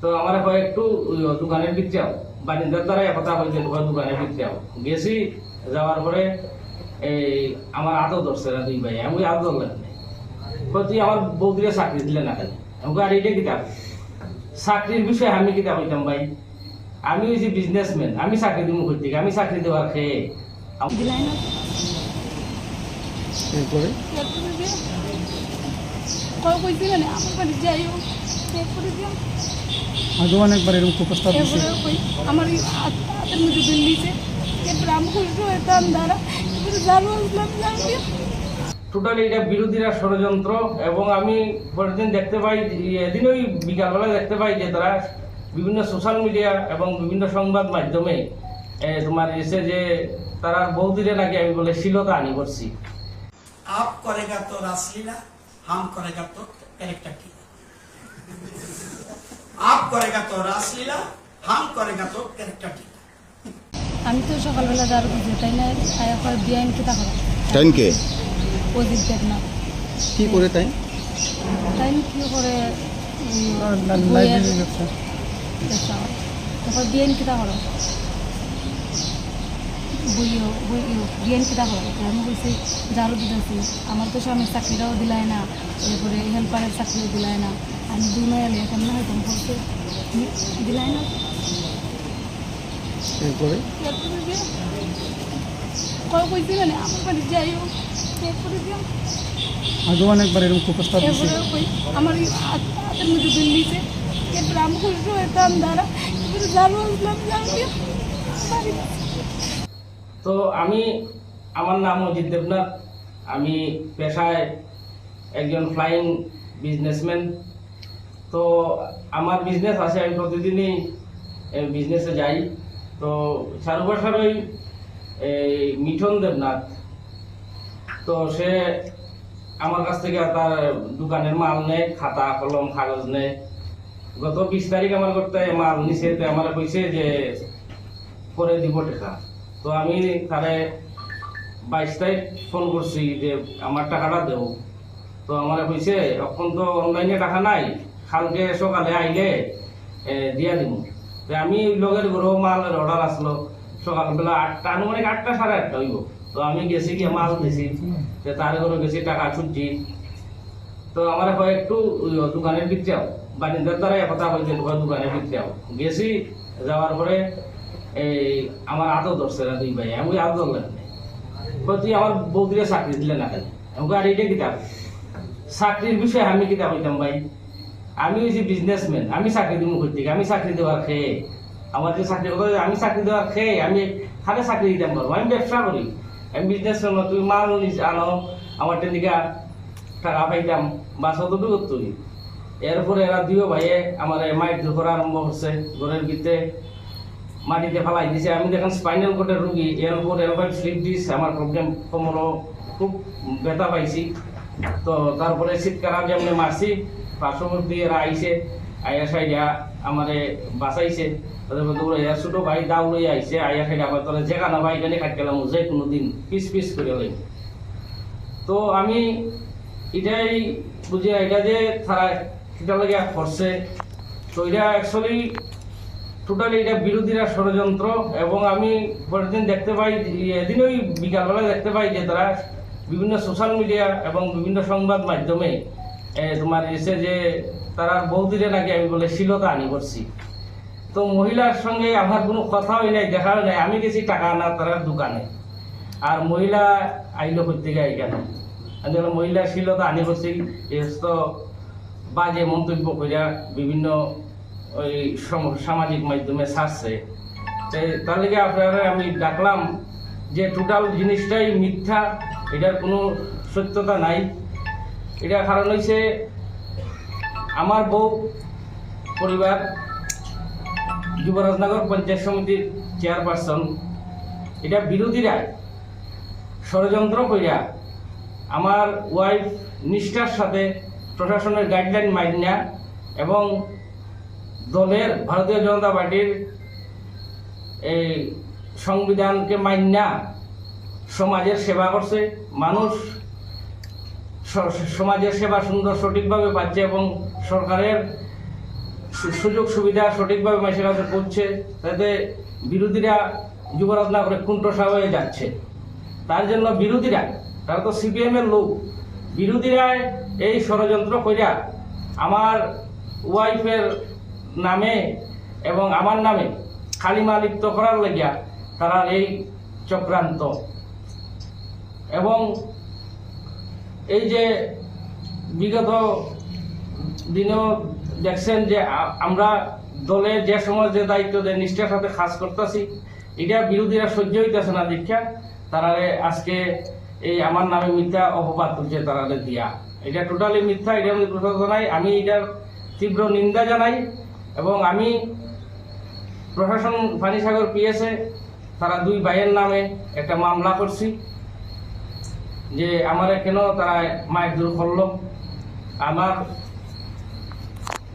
তো আমার কয় একটু দোকানের ভিতরে যাও। দ্বারা হয়েছে তোমার দোকানের ভিতরে যাও। গেছি যাওয়ার পরে এই আমার আদর ধরছে না দুই ভাই। আমি আদর ধরলেন না তুই আমার বৌদিরে চাকরি দিলে না কেন? আমাকে আর এইটা কিতাব? চাকরির বিষয়ে আমি কিতাব হইতাম ভাই। আমি হয়েছি বিজনেসম্যান আমি চাকরি দিব করতে আমি চাকরি দেওয়ার খেয়ে। কয় কইছি আগে অনেকবার এরকম প্রস্তাব দিয়েছে আমার হাতের মধ্যে দিল্লিতে এরপরে আমি খুশি দ্বারা এরপরে জানো আসলাম জানিও টোটালি এটা বিরোধীরা ষড়যন্ত্র এবং আমি পরের দেখতে পাই এদিন ওই বিকালবেলা দেখতে পাই যে তারা বিভিন্ন সোশ্যাল মিডিয়া এবং বিভিন্ন সংবাদ মাধ্যমে তোমার এসে যে তারা বহুদিনের আগে আমি বলে শিলতা আনি করছি আপ করেগা তো রাসলীলা हम करेगा तो कैरेक्टर की आप करेगा तो रासलीला हम करेगा तो कैरेक्टर की আমি তো সকালবেলা দাঁড় দিয়েছি তাই না আয়া পরে বিআইন কিতা করা টাইমকে অজিত দেবনা কি করে তাই তাই কি করে লাইব্রেরি ব্যবসা তারপর বিআইন কিতা করা বইও বিআইন কিতা করা আমি বলছি যারও দিতেছি। আমার তো স্বামী চাকরিটাও দিলাই না এরপরে হেল্পারের চাকরিও দিলাই না। আমি দু নয় এলে কেমন হয়তো বলছে দিলাই না। এরপরে? এরপরে কল কইছি মানে আমার বাড়ি যাইও এরপরে দিয়ে আগেও অনেকবার এরকম প্রস্তাব দিচ্ছে আমার হাতের মধ্যে দিয়েছে এরপরে আমি খুশি হইতাম দাঁড়া। এরপরে জানো আসলাম জানি বাড়ি তো আমি, আমার নাম অজিত দেবনাথ। আমি পেশায় একজন ফ্লাইং বিজনেসম্যান তো আমার বিজনেস আছে, আমি প্রতিদিনই বিজনেসে যাই। তো সারুবাসারই এই মিঠন দেবনাথ। তো সে আমার কাছ থেকে তার দোকানের মাল নেয়, খাতা, কলম, কাগজ নেয়। গত বিশ তারিখ আমার করতে মাল নিছে, তো আমার কইছে যে করে দিব টাকা। তো আমি তারে বাইশ তারিখ ফোন করছি যে আমার টাকাটা দেও। তো আমার কইছে, এখন তো অনলাইনে টাকা নাই, কালকে সকালে আইলে দিয়া দিব। তো আমি লগের গরু মালের অর্ডার আসলো। সকালবেলা আটটা, আনুমানিক আটটা সাড়ে আটটা হইব। তো আমি গেছি গিয়ে মাল দিছি তো তার ঘরে গেছি টাকা ছুটছি তো আমার কয়, একটু দোকানের ভিতরে যাও বারিন্দার দ্বারা কথা হয়েছে দোকানের যাও গেছি, যাওয়ার পরে এই আমার আদর ধরছে না দুই ভাই, আমি আদর। কই তুই আমার বৌদিরে চাকরি দিলে না কেন? আমাকে আর এইটা কিতাব? চাকরির বিষয়ে আমি কিতাব হইতাম ভাই। আমি হয়েছি বিজনেসম্যান আমি চাকরি দিব করতে আমি চাকরি দেওয়ার খেয়ে। আমার যে চাকরি আমি চাকরি দেওয়ার খেয়ে আমি খালে চাকরি দিতাম পারব আমি ব্যবসা করি। আমি বিজনেসম্যান তুমি মাল আনো। আমার টেলিকা টাকা পাইতাম, বা সতটুকু তুই। এরপরে এরা দুই ভাইয়ে আমার মাইট করা আরম্ভ করছে, ঘরের ভিতরে। মাটিতে ফেলাই দিছে। আমি দেখেন স্পাইনাল কোডের রুগী, এর উপর এলবাইট স্লিপ দিস আমার প্রবলেম কোমরও খুব ব্যথা পাইছি। তো তারপরে শীতকাল যেমনি মারছি, পার্শ্ববর্তী এরা আইছে আইয়া সাইডা আমারে বাঁচাইছে। তাদের মধ্যে ওরা ইয়া ছোট ভাই দাউড়ে আইছে আইয়া সাইডা আমার তোরা যেখানে ভাই এখানে খাট গেলাম, যে কোনো দিন পিস পিস করে লই। তো আমি এটাই বুঝি এটা যে তারা এটা লাগে করছে, তো এটা অ্যাকচুয়ালি টোটালি এটা বিরোধীরা ষড়যন্ত্র এবং আমি প্রতিদিন দেখতে পাই এদিন ওই বিকালবেলা দেখতে পাই যে তারা বিভিন্ন সোশ্যাল মিডিয়া এবং বিভিন্ন সংবাদ মাধ্যমে তোমার এসে যে তারা বহুদিনে নাকি আমি বলে শিলতা আনি করছি তো মহিলার সঙ্গে আমার কোনো কথাই নাই, দেখাও নাই। আমি গেছি টাকা আনা তার দোকানে। আর মহিলা আইলো করতে গিয়ে এখানে। আমি মহিলা শিলতা আনি করছি এ তো বাজে মন্তব্য করিয়া বিভিন্ন ওই সম- সামাজিক মাধ্যমে ছাড়ছে তার লিগে আপনারা, আমি ডাকলাম যে টোটাল জিনিসটাই মিথ্যা, এটার কোনো সত্যতা নাই। এটা কারণ হয়েছে আমার বউ, পরিবার, যুবরাজনগর পঞ্চায়েত সমিতির চেয়ারপারসন, এটা বিরোধীরা ষড়যন্ত্র কইরা আমার ওয়াইফ নিষ্ঠার সাথে প্রশাসনের গাইডলাইন মাইনা এবং দলের ভারতীয় জনতা পার্টির এই সংবিধানকে মান্যা সমাজের সেবা করছে, মানুষ সমাজের সেবা সুন্দর সঠিকভাবে পাচ্ছে এবং সরকারের সুযোগ সুবিধা সঠিকভাবে মানুষের কাছে পড়ছে তাতে বিরোধীরা যুবরাজ না করে কুণ্ঠসা হয়ে যাচ্ছে। তার জন্য বিরোধীরা, তারা তো সিপিএম এর লোক বিরোধীরা এই ষড়যন্ত্র কইরা আমার ওয়াইফের নামে এবং আমার নামে খালিমা লিপ্ত করার লাগিয়া তারা এই চক্রান্ত। এবং এই যে বিগত দিনেও দেখছেন যে আমরা দলে যে সময় যে দায়িত্ব দেয়, নিষ্ঠার সাথে কাজ করতেছি, এটা বিরোধীরা সহ্য হইতেছে না দীক্ষা। তারা আজকে এই আমার নামে মিথ্যা অপবাদ তুলছে তারা দিয়া। এটা টোটালি মিথ্যা, এটা আমি প্রশ্ন জানাই। আমি এটার তীব্র নিন্দা জানাই। এবং আমি প্রশাসন পানিসাগর পিএসএ, তারা দুই ভাইয়ের নামে একটা মামলা করছি, যে আমার কেন তারা মায়ের দূর করল আমার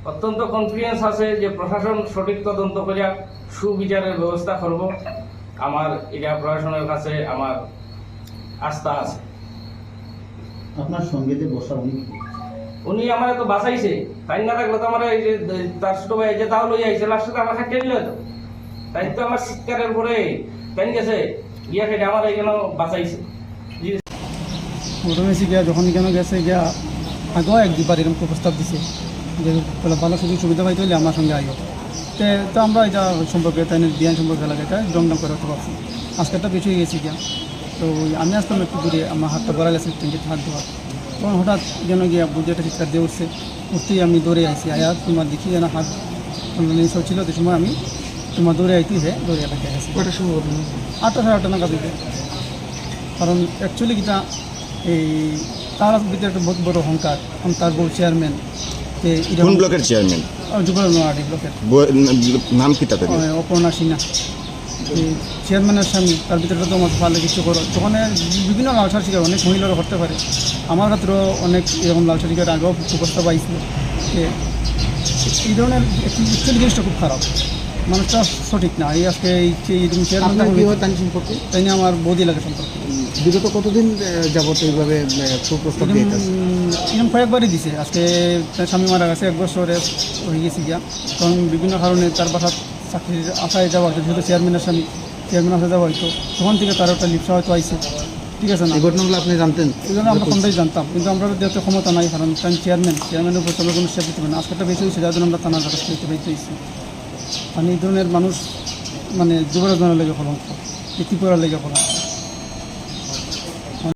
অত্যন্ত কনফিডেন্স আছে যে প্রশাসন সঠিক তদন্ত করিয়া সুবিচারের ব্যবস্থা করব আমার এটা প্রশাসনের কাছে আমার আস্থা আছে আপনার সঙ্গে যে বসা উনি? উনি আমার তো বাঁচাইছে। তাই না থাকলে তো আমার এই যে, তার ছোট ভাই যে তাও লই আইছে, লাস্টে তো আমার খাইতে দিল তো। তাই তো আমার শিক্ষারের পরে তাই গেছে, গিয়া খেটে আমার এই বাঁচাইছে? জি প্রথমে গিয়া যখন এখানে গেছে, গিয়া আগেও এক দুবার এরকম প্রস্তাব দিছে যে ভালো সুযোগ সুবিধা পাইতে হলে আমার সঙ্গে আইও। তে, তো আমরা এটা সম্পর্কে, তাই বিয়ান সম্পর্কে লাগে, তাই দমদম করে হতে পারছি আজকেরটা পিছিয়ে গেছি গিয়া। তো আমি আসতাম একটু দূরে, আমার হাতটা গড়া গেছে ট্যাঙ্কিতে হাত দেওয়া তখন হঠাৎ যেন গিয়া বুঝেটা চিৎকার দিয়ে উঠছে। উঠতেই আমি দৌড়ে আইছি। আয়া তোমার দেখি যেন হাত সব ছিল তো সময় আমি তোমার দৌড়ে আইতেই হে দৌড়ে এলাকায় গেছি কটার সময় ঘটনা আটটা সাড়ে আটটা নাগাদ কারণ অ্যাকচুয়ালি কিটা এই তার ভিতরে একটা বহুত বড় অহংকার। কারণ তার বউ চেয়ারম্যান যে কোন ব্লকের চেয়ারম্যান যুগল ব্লকের। নাম কি তাদের ওই অপর্ণা সিনহা। এই চেয়ারম্যানের স্বামী তার ভিতরে তো আমার ভালো কিছু করো। তখন বিভিন্ন লালসার শিকার অনেক মহিলারা করতে পারে। আমার ক্ষেত্রেও অনেক এরকম লালসার শিকার আগেও প্রস্তাব পাইছিল যে এই ধরনের অ্যাকচুয়ালি জিনিসটা খুব খারাপ। মানুষটা সঠিক না। এই আজকে এই যে চেয়ারম্যান সম্পর্কে? তাই নিয়ে আমার বৌদি লাগে সম্পর্কে। বিগত কতদিন যাবত এইভাবে আহ, সুপ্রস্তাব দিয়ে এরকম কয়েকবারই দিছে। আজকে তার স্বামী মারা গেছে এক বছরে হয়ে গেছে গিয়া। কারণ বিভিন্ন কারণে তার বাসার চাকরির আশায় যাওয়া যেহেতু চেয়ারম্যানের স্বামী চেয়ারম্যান আশায় যাওয়া হয়তো তখন থেকে তার একটা লিপসা হয়তো আইসে ঠিক আছে না? এই ঘটনাগুলো আপনি জানতেন? এই জন্য আমরা কোনটাই জানতাম। কিন্তু আমরা যেহেতু ক্ষমতা নাই কারণ কারণ চেয়ারম্যান চেয়ারম্যানের উপর তবে কোনো স্টেপ দিতে পারে না। আজকেটা বেশি হয়েছে যার জন্য আমরা থানার কাছে পেতে পেয়েছি কারণ এই ধরনের মানুষ মানে যুবরাজ লেগে কলঙ্ক। কি করার লেগে কলঙ্ক।